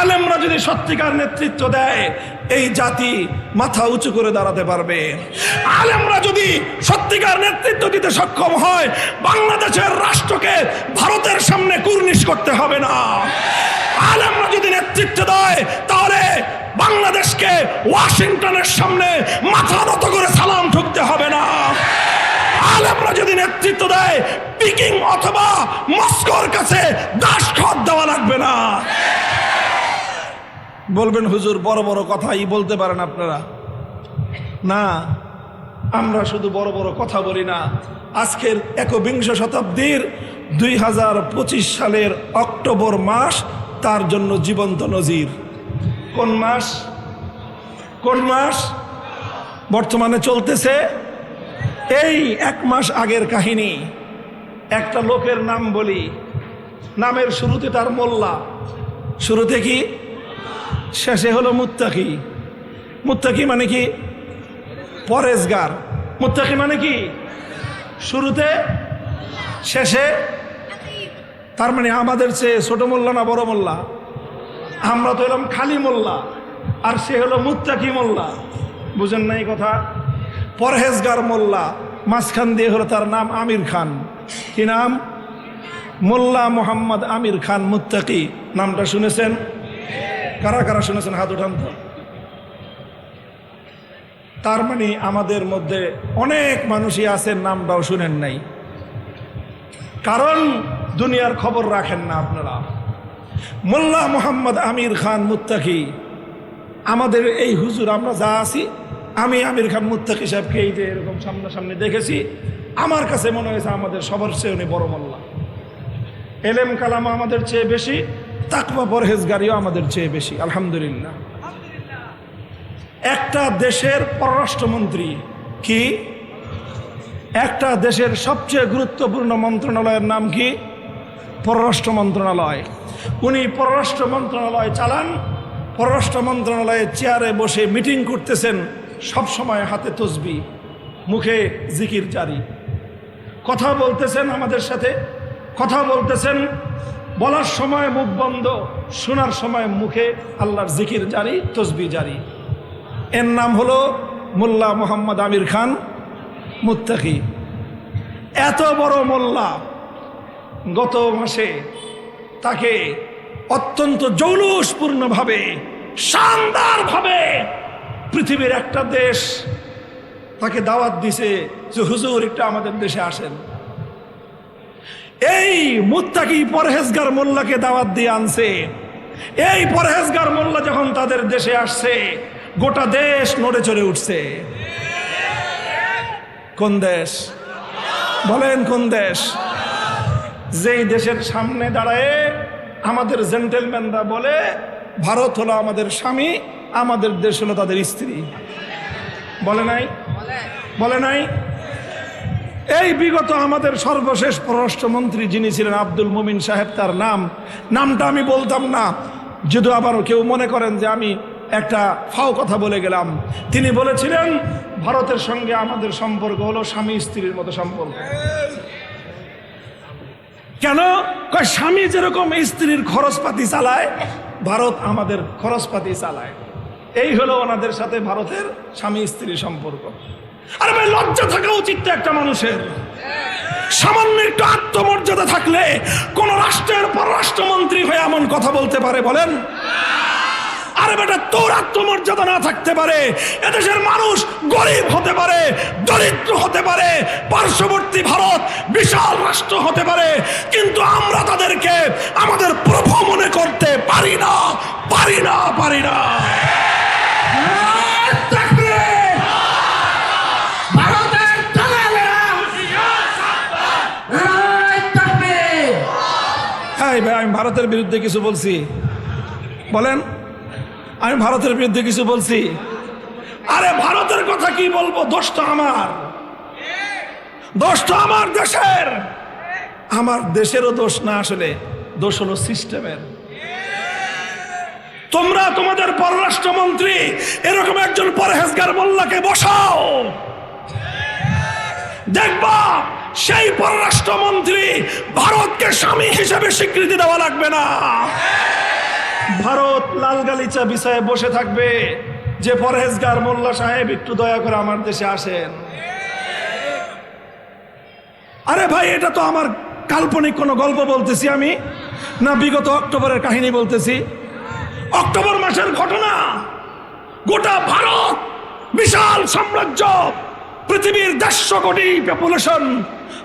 আলেমরা যদি সত্যিকার নেতৃত্ব দেয়, এই জাতি মাথা উঁচু করে দাঁড়াতে পারবে। আলেমরা যদি সত্যিকার নেতৃত্ব দিতে সক্ষম হয়, বাংলাদেশের রাষ্ট্রকে ভারতের সামনে কুর্নিশ করতে হবে না। আলেমরা যদি নেতৃত্ব দেয়, তাহলে বাংলাদেশকে ওয়াশিংটনের সামনে মাথা নত করে সালাম ঠুকতে হবে না। আলেমরা যদি নেতৃত্ব দেয়, পিকিং অথবা মস্কোর কাছে দাস খত দেওয়া লাগবে না। বলবেন, হুজুর, বড় বড় কথাই বলতে পারেন আপনারা। না, আমরা শুধু বড় বড় কথা বলি না। আজকের একবিংশ শতাব্দীর দুই হাজার পঁচিশ সালের অক্টোবর মাস, তার জন্য জীবন্ত নজির। কোন মাস? কোন মাস? বর্তমানে চলতেছে এই এক মাস আগের কাহিনী। একটা লোকের নাম বলি। নামের শুরুতে তার মোল্লা। শুরুতে কি? শেষে হলো মুত্তাকি। মুত্তাকি মানে কি? পরেজগার। মুত্তাকি মানে কি? শুরুতে, শেষে, তার মানে আমাদের চেয়ে ছোট মোল্লা না বড় মোল্লা? আমরা তো এলাম খালি মোল্লা, আর সে হলো মুত্তাকি মোল্লা। বুঝেন নাই কথা? পরহেজগার মোল্লা, মাঝখান দিয়ে হলো তার নাম আমির খান। কি নাম? মোল্লা মোহাম্মদ আমির খান মুত্তাকি। নামটা শুনেছেন? কারা কারা শুনেছেন হাত উঠান তার মানে আমাদের মধ্যে অনেক মানুষই আছেন, নামটাও শুনেন নাই। কারণ দুনিয়ার খবর রাখেন না আপনারা। মোল্লা মোহাম্মদ আমির খান মুত্তাকি, আমাদের এই হুজুর আমরা যা আছি, আমি আমির খান মুত্তাকি সাহেবকে এই যে এরকম সামনাসামনি দেখেছি, আমার কাছে মনে হয়েছে আমাদের সবার চেয়ে উনি বড় মোল্লা। এলেম কালাম আমাদের চেয়ে বেশি তাকবা পরহেজগারিও আমাদের চেয়ে বেশি, আলহামদুলিল্লাহ। একটা দেশের পররাষ্ট্রমন্ত্রী কি? একটা দেশের সবচেয়ে গুরুত্বপূর্ণ মন্ত্রণালয়ের নাম কি? পররাষ্ট্র মন্ত্রণালয়। উনি পররাষ্ট্র মন্ত্রণালয় চালান, পররাষ্ট্র মন্ত্রণালয়ে চেয়ারে বসে মিটিং করতেছেন, সব সময় হাতে তসবি, মুখে জিকির জারি। কথা বলতেছেন আমাদের সাথে, কথা বলতেছেন বলার সময় মুখ বন্ধ, শোনার সময় মুখে আল্লাহর জিকির জারি, তসবি জারি। এর নাম হলো মোল্লা মোহাম্মদ আমির খান, মুত্তাকি। এত বড় মোল্লা গত মাসে তাকে অত্যন্ত জৌলুসপূর্ণভাবে, শানদারভাবে পৃথিবীর একটা দেশ তাকে দাওয়াত দিছে যে, হুজুর, একটা আমাদের দেশে আসেন। এই মুত্তাকি পরহেজগার মোল্লাকে দাওয়াত দিয়ে আনছে। এই পরহেজগার মোল্লা যখন তাদের দেশে আসছে, গোটা দেশ নড়ে চড়ে উঠছে। কোন দেশ? বলেন কোন দেশ? যেই দেশের সামনে দাঁড়ায় আমাদের জেন্টেলম্যানরা বলে, ভারত হলো আমাদের স্বামী, আমাদের দেশ হলো তাদের স্ত্রী। বলে নাই? বলে নাই? এই বিগত আমাদের সর্বশেষ পররাষ্ট্রমন্ত্রী যিনি ছিলেন আব্দুল মুমিন সাহেব, তার নাম, নামটা আমি বলতাম না। যদি আবার কেউ মনে করেন যে আমি একটা ফাও কথা বলে গেলাম, তিনি বলেছিলেন, ভারতের সঙ্গে আমাদের সম্পর্ক হলো স্বামী স্ত্রীর মতো সম্পর্ক। কেন? স্বামী যেরকম স্ত্রীর খরচপাতি চালায়, ভারত আমাদের খরচপাতি চালায়। এই হলো ওনাদের সাথে ভারতের স্বামী স্ত্রীর সম্পর্ক। আরে ভাই, লজ্জা থাকা উচিত তো একটা মানুষের। সামান্য একটু আত্মমর্যাদা থাকলে কোন রাষ্ট্রের পররাষ্ট্রমন্ত্রী হয়ে এমন কথা বলতে পারে, বলেন? আরে বেটা, তোর আত্মমর্যাদা না থাকতে পারে, এদেশের মানুষ গরিব হতে পারে, দরিদ্র হতে পারে, পার্শ্ববর্তী ভারত বিশাল রাষ্ট্র হতে পারে, কিন্তু আমরা তাদেরকে আমাদের প্রভু মনে করতে পারি না পারি না পারি না ভারতের দালালেরা নারায় তাকবীর হ্যাঁ ভাই, আমি ভারতের বিরুদ্ধে কিছু বলছি। বলেন, আমি ভারতের বিরুদ্ধে কিছু বলছি। আরে ভারতের কথা কি বলব? দোষটা আমার। দোষটা আমার দেশের। আমার দেশেরও দোষ না আসলে, দোষ হলো সিস্টেমের। তোমরা তোমাদের পররাষ্ট্রমন্ত্রী, এরকম একজন পরহেজগার মোল্লাকে বসাও। দেখবা সেই পররাষ্ট্রমন্ত্রী ভারতকে স্বামী হিসেবে স্বীকৃতি দেওয়া লাগবে না। ভারত লাল গালিচা বিষয়ে বসে থাকবে। যে পরহেজগার মোল্লা সাহেব একটু দয়া করে আমার দেশে আসেন। আরে ভাই, এটা তো আমার কাল্পনিক কোনো গল্প বলতেছি আমি, না বিগত অক্টোবরের কাহিনী বলতেছি। অক্টোবর মাসের ঘটনা, গোটা ভারত বিশাল সাম্রাজ্য, পৃথিবীর দেড়শো কোটি পপুলেশন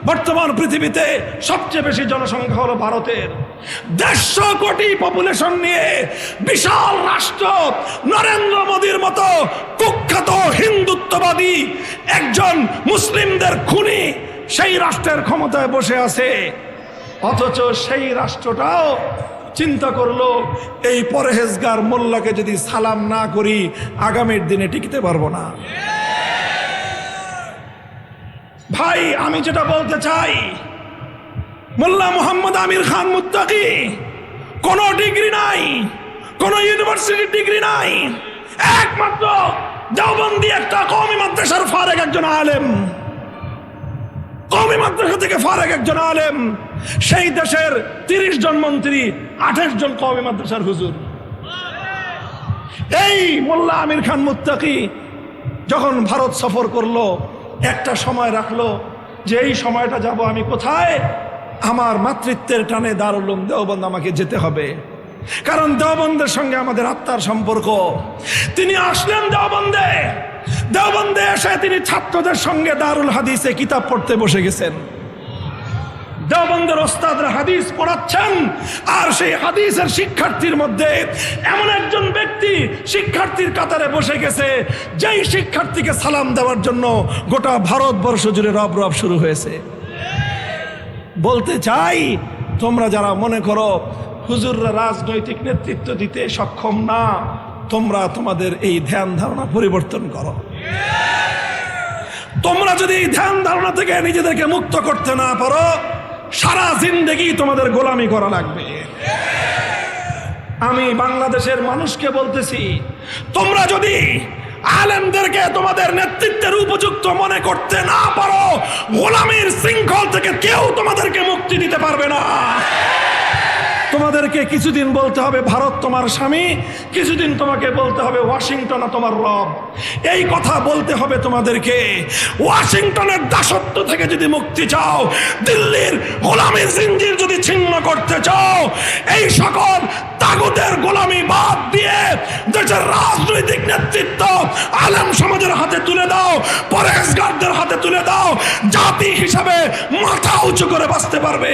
বর্তমান পৃথিবীতে সবচেয়ে বেশি জনসংখ্যা হলো ভারতের। দেড়শো কোটি পপুলেশন নিয়ে বিশাল রাষ্ট্র নরেন্দ্র মোদীর মতো কুখ্যাত হিন্দুত্ববাদী একজন মুসলিমদের খুনি সেই রাষ্ট্রের ক্ষমতায় বসে আছে। অথচ সেই রাষ্ট্রটাও চিন্তা করল, এই পরহেজগার মোল্লাকে যদি সালাম না করি, আগামীর দিনে টিকতে পারব না। ভাই, আমি যেটা বলতে চাই, মোল্লা মোহাম্মদ আমির খান মুত্তাকি, কোনো ডিগ্রি নাই, কোনো ইউনিভার্সিটির ডিগ্রি নাই, একমাত্র দেওবন্দি একটা কমি মাদ্রাসার ফারেক একজন আলেম। কমি মাদ্রাসা থেকে ফারেক একজন আলেম। সেই দেশের তিরিশ জন মন্ত্রী, আঠাশ জন কমি মাদ্রাসার হুজুর। এই মোল্লা আমির খান মুত্তাকি যখন ভারত সফর করল একটা সময় রাখল যে এই সময়টা যাব আমি কোথায়? আমার মাতৃত্বের টানে দারুলুম দেওবন্দ আমাকে যেতে হবে। কারণ দেওবন্দের সঙ্গে আমাদের আত্মার সম্পর্ক। তিনি আসলেন দেওবন্দে। দেওবন্দে এসে তিনি ছাত্রদের সঙ্গে দারুল হাদিসে কিতাব পড়তে বসে গেছেন। দেওবন্দের ওস্তাদরা হাদিস পড়াচ্ছেন, আর সেই হাদিসের শিক্ষার্থীর মধ্যে এমন একজন ব্যক্তি শিক্ষার্থীর কাতারে বসে গেছে, যেই শিক্ষার্থীকে সালাম দেওয়ার জন্য গোটা ভারতবর্ষ জুড়ে রব রব শুরু হয়েছে। বলতে চাই, তোমরা যারা মনে করো হুজুররা রাজনৈতিক নেতৃত্ব দিতে সক্ষম না, তোমরা তোমাদের এই ধ্যান ধারণা পরিবর্তন করো। তোমরা যদি এই ধ্যান ধারণা থেকে নিজেদেরকে মুক্ত করতে না পারো সারা জিন্দেগি তোমাদের গোলামি করা লাগবে। আমি বাংলাদেশের মানুষকে বলতেছি, তোমরা যদি আলেমদেরকে তোমাদের নেতৃত্বের উপযুক্ত মনে করতে না পারো, গোলামির শৃঙ্খল থেকে কেউ তোমাদেরকে মুক্তি দিতে পারবে না। তোমাদেরকে কিছুদিন বলতে হবে, ভারত তোমার স্বামী। কিছুদিন তোমাকে বলতে হবে, ওয়াশিংটন তোমার রব। এই কথা বলতে হবে তোমাদেরকে। ওয়াশিংটনের দাসত্ব থেকে যদি মুক্তি চাও, দিল্লির গোলামী জিঞ্জির যদি ছিন্ন করতে চাও, এই সকল তাগুদের গোলামি বাদ দিয়ে দেশের রাজনৈতিক নেতৃত্ব আলেম সমাজের হাতে তুলে দাও পরেশগারদের হাতে তুলে দাও, জাতি হিসাবে মাথা উঁচু করে বাঁচতে পারবে।